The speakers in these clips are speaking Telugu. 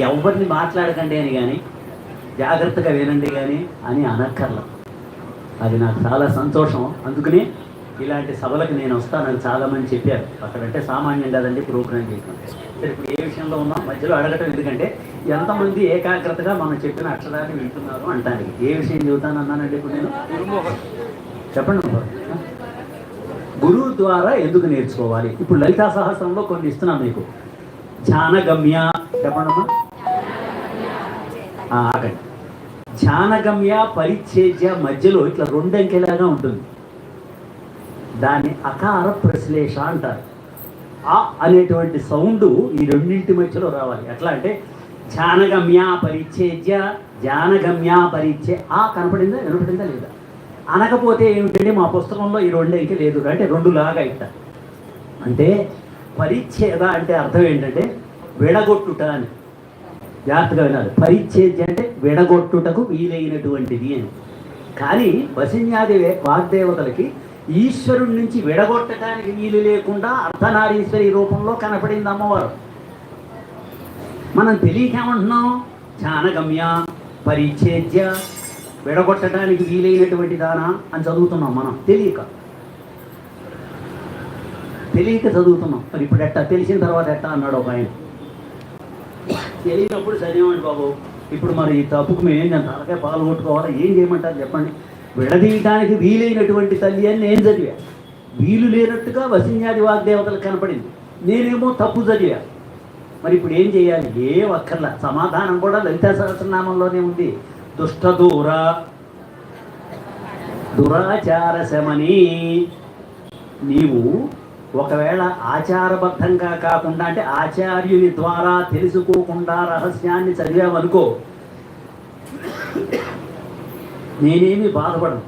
ఎవరిని మాట్లాడకండి అని కానీ జాగ్రత్తగా వినండి కానీ అని అనక్కర్ల. అది నాకు చాలా సంతోషం. అందుకని ఇలాంటి సభలకు నేను వస్తానని చాలామంది చెప్పారు. అక్కడంటే సామాన్యం కాదండి ప్రోగ్రామ్ చేయకుంటే సరే ఇప్పుడు ఏ విషయంలో ఉన్నాం? మధ్యలో అడగటం ఎందుకంటే ఎంతమంది ఏకాగ్రతగా మనం చెప్పిన అక్షరాన్ని వింటున్నారు అంటానికి. ఏ విషయం చెబుతాను అన్నానండి ఇప్పుడు నేను? చెప్పండి. గురువు ద్వారా ఎందుకు నేర్చుకోవాలి? ఇప్పుడు లలితా సహస్రంలో కొన్ని ఇస్తున్నాం మీకు. ధ్యానగమ్య చెప్పండమ్మా. ఆ, ఆగండి. ధ్యానగమ్య పరిచ్ఛేద్య మధ్యలో ఇట్లా రెండంకెలాగా ఉంటుంది? దాన్ని అకార ప్రశ్లేష అంటారు. ఆ అనేటువంటి సౌండ్ ఈ రెండింటి మధ్యలో రావాలి. ఎట్లా అంటే ధ్యానగమ్య పరిచ్ఛేద్య ధ్యానగమ్య పరిచ్ఛే ఆ కనపడిందా వినపడిందా లేదా? అనకపోతే ఏమిటంటే మా పుస్తకంలో ఈ రెండేకి లేదు. అంటే రెండు లాగా ఇట్ట అంటే పరిచ్ఛేద అంటే అర్థం ఏంటంటే విడగొట్టుట అని. జాగ్రత్తగా వినాలి. పరిచ్ఛేద్య అంటే విడగొట్టుటకు వీలైనటువంటిది అని. కానీ వసిన్యాది వాగ్దేవతలకి ఈశ్వరుడి నుంచి విడగొట్టడానికి వీలు లేకుండా అర్ధనారీశ్వరి రూపంలో కనపడింది అమ్మవారు. మనం తెలియకేమంటున్నాం? చానగమ్య పరిచ్ఛేద్య విడగొట్టడానికి వీలైనటువంటి దానా అని చదువుతున్నాం మనం. తెలియక. తెలియక చదువుతున్నాం. మరి ఇప్పుడు ఎట్టా? తెలిసిన తర్వాత ఎట్టా అన్నాడు ఒక ఆయన. తెలియనప్పుడు సరేమండి బాబు. ఇప్పుడు మరి ఈ తప్పుకు మేము ఏం తలకాయ పాలు కొట్టుకోవాలా? ఏం చేయమంటారు చెప్పండి. విడదీయటానికి వీలైనటువంటి తల్లి అని నేను చదివా. వీలు లేనట్టుగా వసింజాది వాగ్దేవతలు కనపడింది. నేనేమో తప్పు చదివా. మరి ఇప్పుడు ఏం చేయాలి? ఏ ఒక్కర్లా సమాధానం కూడా లలితా సహస్రనామంలోనే ఉంది. దుష్ట దూర దురాచార శమని. నీవు ఒకవేళ ఆచారబద్ధంగా కాకుండా అంటే ఆచార్యుని ద్వారా తెలుసుకోకుండా రహస్యాన్ని చదివామనుకో నేనేమి బాధపడను.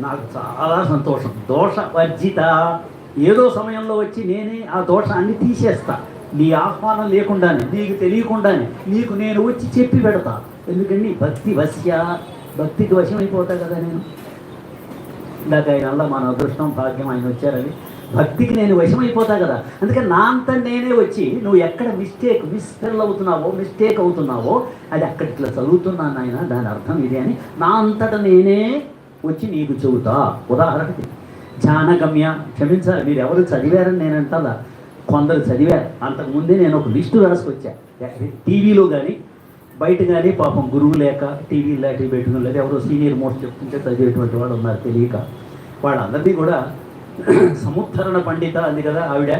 నాకు చాలా సంతోషం. దోష వర్జిత ఏదో సమయంలో వచ్చి నేనే ఆ దోషాన్ని తీసేస్తా. నీ ఆహ్వానం లేకుండానే నీకు తెలియకుండానే నీకు నేను వచ్చి చెప్పి పెడతా. ఎందుకండి భక్తి వశ్య. భక్తికి వశమైపోతా కదా నేను. ఇందాక ఆయన వల్ల మన అదృష్టం భాగ్యం ఆయన వచ్చారని. భక్తికి నేను వశమైపోతా కదా. అందుకని నా అంత నేనే వచ్చి నువ్వు ఎక్కడ మిస్టేక్ మిస్ఫెల్ అవుతున్నావో మిస్టేక్ అవుతున్నావో అది అక్కడ ఇట్లా చదువుతున్నాను ఆయన దాని అర్థం ఇదే అని నా అంతట నేనే వచ్చి నీకు చెబుతా. ఉదాహరణకి జానగమ్య క్షమించాలి మీరు ఎవరు చదివారని నేను అంటలా కొందరు చదివారు. అంతకుముందే నేను ఒక లిస్టు రాసుకొచ్చా. టీవీలో కానీ బయట కానీ పాపం గురువు లేక టీవీ లాంటివి పెట్టుకుని లేదా ఎవరో సీనియర్ మోస్ట్ చెప్తుంటే చదివేటువంటి వాళ్ళు ఉన్నారు తెలియక. వాళ్ళందరినీ కూడా సముద్ధరణ పండిత అంది కదా ఆవిడ.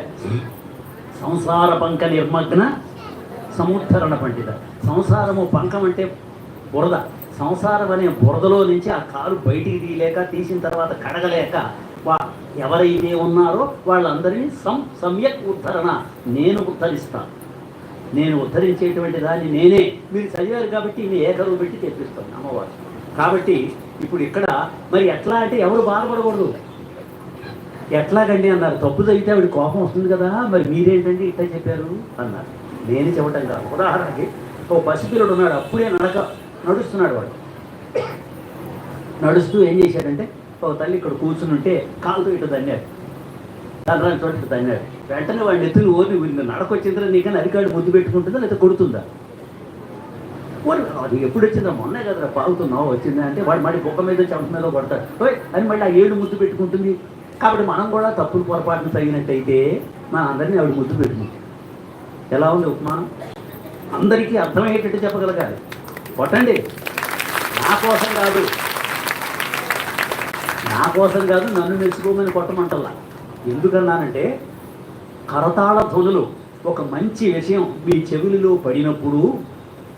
సంసార పంక నిర్మగ్న సముద్ధరణ పండిత. సంసారము పంకం అంటే బురద. సంసారం అనే బురదలో నుంచి ఆ కాలు బయటికి తీయలేక తీసిన తర్వాత కడగలేక వా ఎవరైతే ఉన్నారో వాళ్ళందరినీ సం సమ్యక్ ఉద్ధరణ నేను ఉద్ధరిస్తాను నేను ఉద్ధరించేటువంటి దాన్ని నేనే. మీరు చదివారు కాబట్టి మీ ఏకరువు పెట్టి తెప్పిస్తాను అమ్మవారు. కాబట్టి ఇప్పుడు ఇక్కడ మరి ఎట్లా అంటే ఎవరు బాధపడకూడదు. ఎట్లాగండి అన్నారు. తప్పు చదివితే ఆవిడ కోపం వస్తుంది కదా మరి మీరేంటండి ఇట్లా చెప్పారు? అన్నారు. నేనే చెప్పటం కాదు. ఉదాహరణకి ఓ పసిపిల్లడు ఉన్నాడు అప్పుడే నడక నడుస్తున్నాడు వాడు. నడుస్తూ ఏం చేశాడంటే ఓ తల్లి ఇక్కడ కూర్చుని ఉంటే కాలుతో ఇటు తన్నాడు. తండ్రాని చోట ఇటు తన్నాడు. వెంటనే వాడిని ఎత్తులు ఓని వీళ్ళు నడకొచ్చిన తర్వాత నీకని అరికాడు ముద్దు పెట్టుకుంటుందా లేదా కొడుతుందా? ఓరి అది ఎప్పుడు వచ్చిందా మొన్నే కదా పాగుతున్నావు వచ్చిందా అంటే వాడు మళ్ళీ కుక్క మీద చెంప మీద పడతాడు ఓయ్ అని మళ్ళీ ఆ ఏడు ముద్దు పెట్టుకుంటుంది. కాబట్టి మనం కూడా తప్పులు పొరపాటును తగినట్టయితే మన అందరినీ ఆవిడ ముద్దు పెట్టుకుంది ఎలా ఉంది ఉపమానం అందరికీ అర్థమయ్యేటట్టు చెప్పగలగాలి. కొట్టండి. నా కోసం కాదు. నా కోసం కాదు నన్ను మెచ్చుకోమని కొట్టమంటల్లా. ఎందుకన్నానంటే కరతాళ ధ్వనులు ఒక మంచి విషయం మీ చెవులలో పడినప్పుడు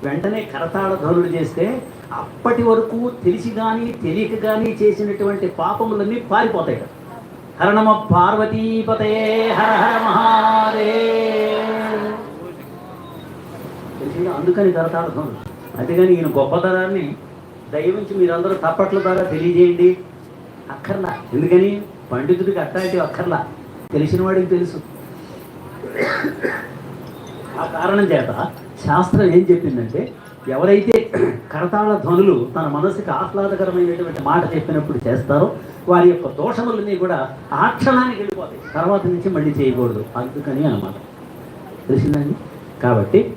వెంటనే కరతాళ ధ్వనులు చేస్తే అప్పటి వరకు తెలిసి కానీ తెలియక కానీ చేసినటువంటి పాపములన్నీ పారిపోతాయి. కదా హరణమ పార్వతీపతే హర హర మహాదేవ్ అందుకని తరతార్థం ధ్వనులు అంతేగాని ఈయన గొప్పతనాన్ని దయవించి మీరందరూ తప్పట్ల ద్వారా తెలియజేయండి. అక్కర్లా. ఎందుకని? పండితుడికి అట్టాంటివి అక్కర్లా. తెలిసిన వాడికి తెలుసు. ఆ కారణం చేత శాస్త్రం ఏం చెప్పిందంటే ఎవరైతే కరతాళ ధ్వనులు తన మనసుకి ఆహ్లాదకరమైనటువంటి మాట చెప్పినప్పుడు చేస్తారో వారి యొక్క దోషములన్నీ కూడా ఆ క్షణానికి వెళ్ళిపోతాయి. తర్వాత నుంచి మళ్ళీ చేయకూడదు. అందుకని అన్నమాట. తెలిసిందండి? కాబట్టి